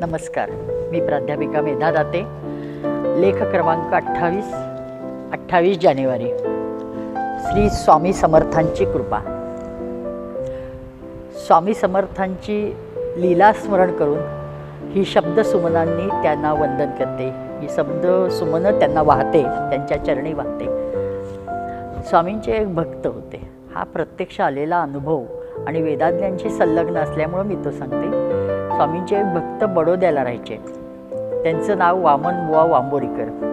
नमस्कार. मी प्राध्यापिका मेधा दाते. लेख क्रमांक अठ्ठावीस अठ्ठावीस जानेवारी. श्री स्वामी समर्थांची कृपा. स्वामी समर्थांची लीला स्मरण करून ही शब्द सुमनांनी त्यांना वंदन करते. ही शब्द सुमनं त्यांना वाहते त्यांच्या चरणी वाहते. स्वामींचे एक भक्त होते. हा प्रत्यक्ष आलेला अनुभव आणि वेदाज्ञांशी संलग्न असल्यामुळं मी तो सांगते. स्वामींचे भक्त बडोद्याला राहायचे. त्यांचं नाव वामन बुवा वांबोरीकर.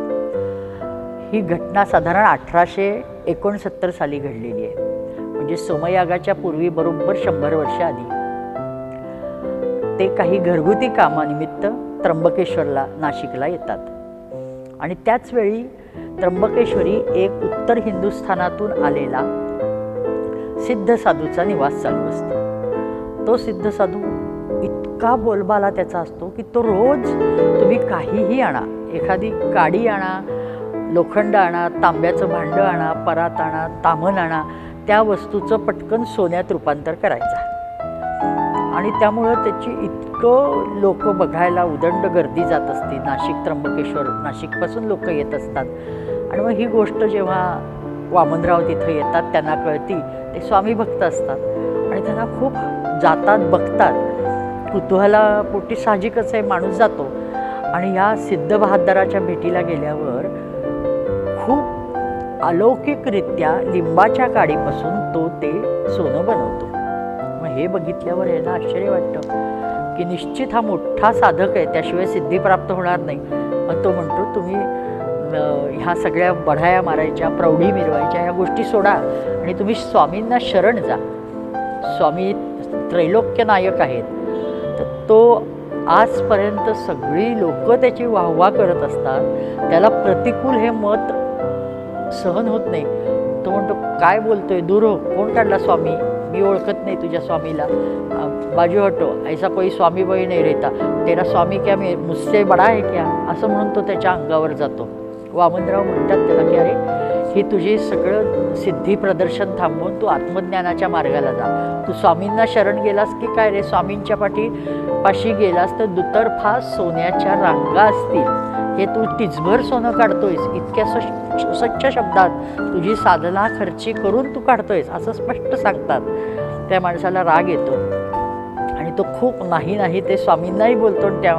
ही घटना साधारण अठराशे एकोणसत्तर साली घडलेली आहे. म्हणजे सोमयागाच्या पूर्वी बरोबर शंभर वर्ष आधी. ते काही घरगुती कामानिमित्त त्र्यंबकेश्वरला नाशिकला येतात. आणि त्याचवेळी त्र्यंबकेश्वरी एक उत्तर हिंदुस्थानातून आलेला सिद्ध साधूचा निवास चालू असतो. तो सिद्ध साधू इतका बोलबाला त्याचा असतो की तो रोज तुम्ही काहीही आणा. एखादी काडी आणा लोखंड आणा तांब्याचं भांडं आणा परात आणा तामण आणा त्या वस्तूचं पटकन सोन्यात रूपांतर करायचा. आणि त्यामुळं त्याची इतकं लोक बघायला उदंड गर्दी जात असते. नाशिक त्र्यंबकेश्वर नाशिकपासून लोक येत असतात. आणि मग ही गोष्ट जेव्हा वामनराव तिथं येतात त्यांना कळती. ते स्वामी भक्त असतात. आणि त्यांना खूप जातात बघतात. कुतूहलापोटी साहजिकच आहे माणूस जातो. आणि या सिद्ध बहादराच्या भेटीला गेल्यावर खूप अलौकिकरित्या लिंबाच्या काडीपासून तो ते सोनं बनवतो. मग हे बघितल्यावर यांना आश्चर्य वाटतं की निश्चित हा मोठा साधक आहे त्याशिवाय सिद्धी प्राप्त होणार नाही. मग तो म्हणतो तुम्ही ह्या सगळ्या बढाया मारायच्या प्रौढी मिरवायच्या ह्या गोष्टी सोडा आणि तुम्ही स्वामींना शरण जा. स्वामी त्रैलोक्य नायक आहेत. तो आजपर्यंत सगळी लोक त्याची वाहवा करत असतात. त्याला प्रतिकूल हे मत सहन होत नाही. तो म्हणतो काय बोलतोय? दूर हो. कोण काढला स्वामी? मी ओळखत नाही तुझ्या स्वामीला. बाजू हटो. ऐसा कोई स्वामी बाई नाही रेता. तेरा स्वामी क्या मी मुझसे बडा आहे क्या? असं म्हणून तो त्याच्या अंगावर जातो. वामनराव म्हणतात त्याला की अरे ही तुझी सगळं सिद्धी प्रदर्शन थांबवून तू आत्मज्ञानाच्या मार्गाला जा. तू स्वामींना शरण गेलास की काय रे? स्वामींच्या पाठी पाशी गेलास तर दुतर्फा सोन्याच्या रांगा असतील. हे तू तिचभर सोनं काढतोयस. इतक्या स्वच्छ स्वच्छ शब्दात तुझी साधना खर्ची करून तू काढतोयस असं स्पष्ट सांगतात. त्या माणसाला राग येतो. आणि तो खूप नाही नाही ते स्वामींनाही बोलतो आणि त्या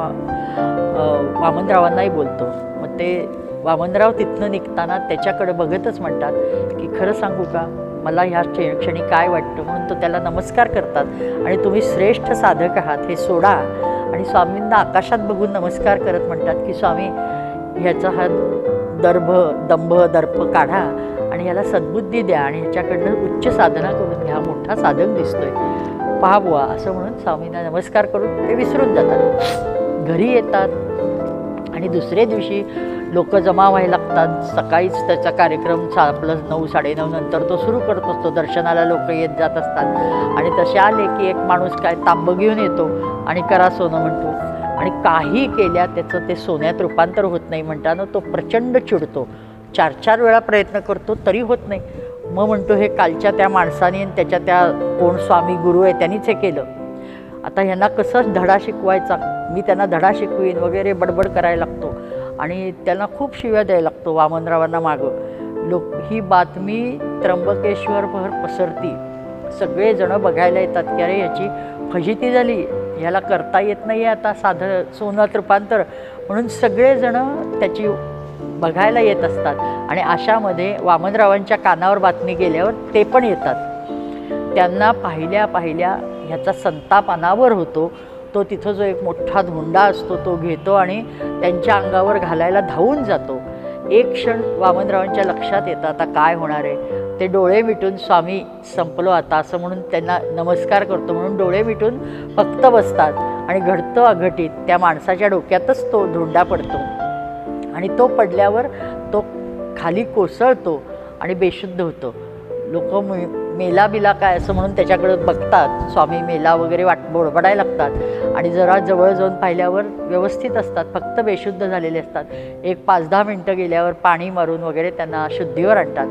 वामनरावांनाही बोलतो. मग ते वामनराव तिथनं निघताना त्याच्याकडे बघतच म्हणतात की खरं सांगू का? मला ह्या क्षणी काय वाटतं? म्हणून तो त्याला नमस्कार करतात. आणि तुम्ही श्रेष्ठ साधक आहात हे सोडा. आणि स्वामींना आकाशात बघून नमस्कार करत म्हणतात की स्वामी ह्याचा हा दर्भ दंभ दर्प काढा आणि ह्याला सद्बुद्धी द्या आणि ह्याच्याकडनं उच्च साधना करून घ्या. मोठा साधक दिसतोय. पहा बुवा असं म्हणून स्वामींना नमस्कार करून ते विसरून जातात. घरी येतात. आणि दुसऱ्या दिवशी लोक जमा व्हायला लागतात. सकाळीच त्याचा कार्यक्रम सा प्लस नऊ साडेनऊ नंतर तो सुरू करत असतो. दर्शनाला लोक येत जात असतात. आणि तसे आले की एक माणूस काय तांब घेऊन येतो आणि करा सोनं म्हणतो. आणि काही केल्या त्याचं ते सोन्यात रूपांतर होत नाही म्हणताना तो प्रचंड चिडतो. चार चार वेळा प्रयत्न करतो तरी होत नाही. मग म्हणतो हे कालच्या त्या माणसाने आणि त्याच्या त्या कोण स्वामी गुरु आहे त्यांनीच हे केलं. आता ह्यांना कसं धडा शिकवायचा? मी त्यांना धडा शिकवीन वगैरे बडबड करायला लागतो. आणि त्यांना खूप शिव्या द्यायला लागतो वामनरावांना मागं. लोक ही बातमी त्र्यंबकेश्वरभर पसरती. सगळेजणं बघायला येतात की अरे ह्याची फजिती झाली. ह्याला करता येत नाही आहे आता साधं सोनात रूपांतर म्हणून सगळेजणं त्याची बघायला येत असतात. आणि अशामध्ये वामनरावांच्या कानावर बातमी गेल्यावर ते पण येतात. त्यांना पाहिल्या पाहिल्या ह्याचा संताप अनावर होतो. तो तिथं जो एक मोठा धोंडा असतो तो घेतो आणि त्यांच्या अंगावर घालायला धावून जातो. एक क्षण वामनरावांच्या लक्षात येतं आता काय होणार आहे? ते डोळे मिटून स्वामी संपलो आता असं म्हणून त्यांना नमस्कार करतो म्हणून डोळे मिटून फक्त बसतात. आणि घडतं अघटित त्या माणसाच्या डोक्यातच तो धोंडा पडतो. आणि तो पडल्यावर तो खाली कोसळतो आणि बेशुद्ध होतो. लोक मेला बिला काय असं म्हणून त्याच्याकडे बघतात. स्वामी मेला वगैरे वाट बोडबडाय लागतात. आणि जरा जवळ जाऊन पाहिल्यावर व्यवस्थित असतात. फक्त बेशुद्ध झालेले असतात. एक पाच दहा मिनटं गेल्यावर पाणी मारून वगैरे त्यांना शुद्धीवर आणतात.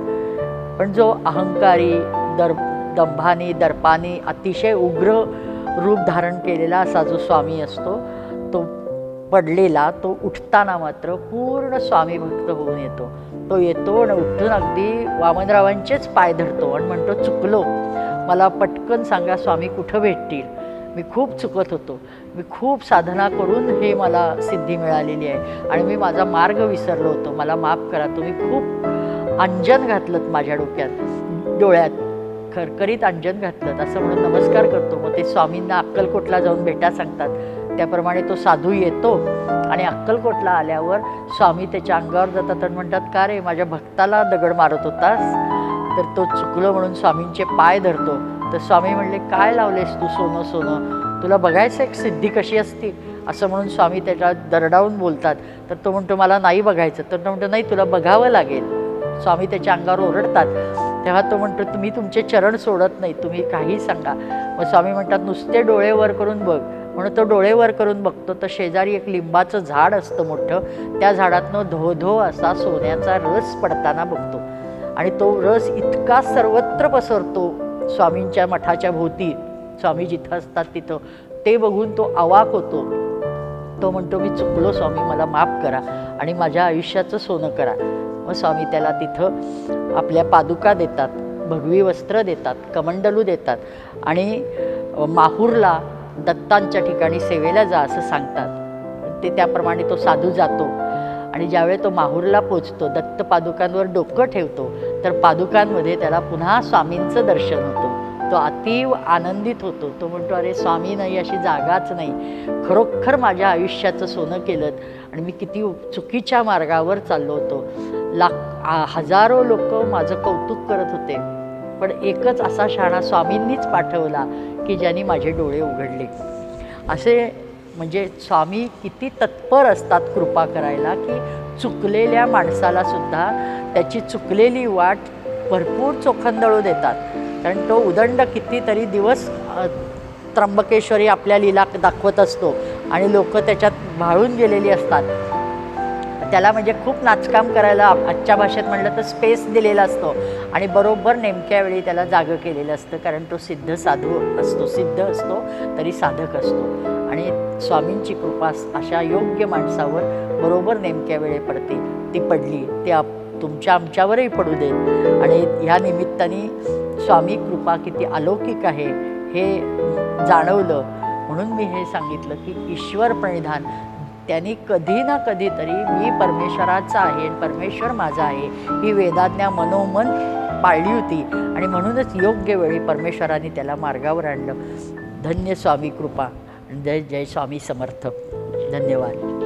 पण जो अहंकारी दर दंभानी दर्पानी अतिशय उग्र रूप धारण केलेला असा जो स्वामी असतो पडलेला तो उठताना मात्र पूर्ण स्वामी भक्त होऊन येतो. तो येतो आणि उठून अगदी वामनरावांचेच पाय धरतो आणि म्हणतो चुकलो. मला पटकन सांगा स्वामी कुठं भेटतील? मी खूप चुकत होतो. मी खूप साधना करून हे मला सिद्धी मिळालेली आहे आणि मी माझा मार्ग विसरलो होतो. मला माफ करा. तुम्ही खूप अंजन घातलं माझ्या डोक्यात डोळ्यात. खरखरीत अंजन घातलं असं म्हणून नमस्कार करतो. मग ते स्वामींना अक्कलकोटला जाऊन भेटा सांगतात. त्याप्रमाणे तो साधू येतो आणि अक्कलकोटला आल्यावर स्वामी त्याच्या अंगावर जातात आणि म्हणतात का रे माझ्या भक्ताला दगड मारत होतास? तर तो चुकलो म्हणून स्वामींचे पाय धरतो. तर स्वामी म्हणले काय लावलेस तू सोनं सोनं? तुला बघायचं एक सिद्धी कशी असती? असं म्हणून स्वामी त्याच्या दरडावून बोलतात. तर तो म्हणतो मला नाही बघायचं. तर तो म्हणतो नाही तुला बघावं लागेल. स्वामी त्याच्या अंगावर ओरडतात. तेव्हा तो म्हणतो तुम्ही तुमचे चरण सोडत नाही तुम्ही काही सांगा. मग स्वामी म्हणतात नुसते डोळे वर करून बघ. म्हणून तो डोळे वर करून बघतो तर शेजारी एक लिंबाचं झाड असतं मोठं त्या झाडातनं धो धो असा सोन्याचा रस पडताना बघतो. आणि तो रस इतका सर्वत्र पसरतो स्वामींच्या मठाच्या भोवती स्वामी जिथं असतात तिथं ते बघून तो अवाक होतो. तो म्हणतो मी चुकलो स्वामी मला माफ करा आणि माझ्या आयुष्याचं सोनं करा. मग स्वामी त्याला तिथं आपल्या पादुका देतात भगवी वस्त्र देतात कमंडलू देतात आणि माहूरला दत्तांच्या ठिकाणी सेवेला जा असं सांगतात. ते त्याप्रमाणे तो साधू जातो. आणि ज्यावेळी तो माहूरला पोचतो दत्त पादुकांवर डोकं ठेवतो तर पादुकांमध्ये त्याला पुन्हा स्वामींचं दर्शन होतं. तो अतीव आनंदित होतो. तो म्हणतो अरे स्वामी नाही अशी जागाच नाही. खरोखर माझ्या आयुष्याचं सोनं केलं आणि मी किती चुकीच्या मार्गावर चाललो होतो. लाख हजारो लोक माझं कौतुक करत होते. पण एकच असा शाणा स्वामींनीच पाठवला की ज्यांनी माझे डोळे उघडले. असे म्हणजे स्वामी किती तत्पर असतात कृपा करायला की चुकलेल्या माणसाला सुद्धा त्याची चुकलेली वाट भरपूर चोखंदळू देतात. कारण तो उदंड कितीतरी दिवस त्र्यंबकेश्वरी आपल्या लीला दाखवत असतो आणि लोक त्याच्यात भाळून गेलेली असतात. त्याला म्हणजे खूप नाचकाम करायला आजच्या भाषेत म्हणलं तर स्पेस दिलेला असतो. आणि बरोबर नेमक्या वेळी त्याला जागं केलेलं असतं कारण तो सिद्ध साधू असतो. सिद्ध असतो तरी साधक असतो. आणि स्वामींची कृपा अशा योग्य माणसावर बरोबर नेमक्या वेळे पडते. ती पडली ते आप तुमच्या आमच्यावरही पडू देत. आणि ह्या निमित्ताने स्वामी कृपा किती अलौकिक आहे हे जाणवलं. म्हणून मी हे सांगितलं की ईश्वर प्रणिधान त्यांनी कधी ना कधीतरी मी परमेश्वराचा आहे परमेश्वर माझा आहे ही वेदाज्ञा मनोमन पाळली होती. आणि म्हणूनच योग्य वेळी परमेश्वराने त्याला मार्गावर आणलं. धन्य स्वामी कृपा. जय जय स्वामी समर्थ. धन्यवाद.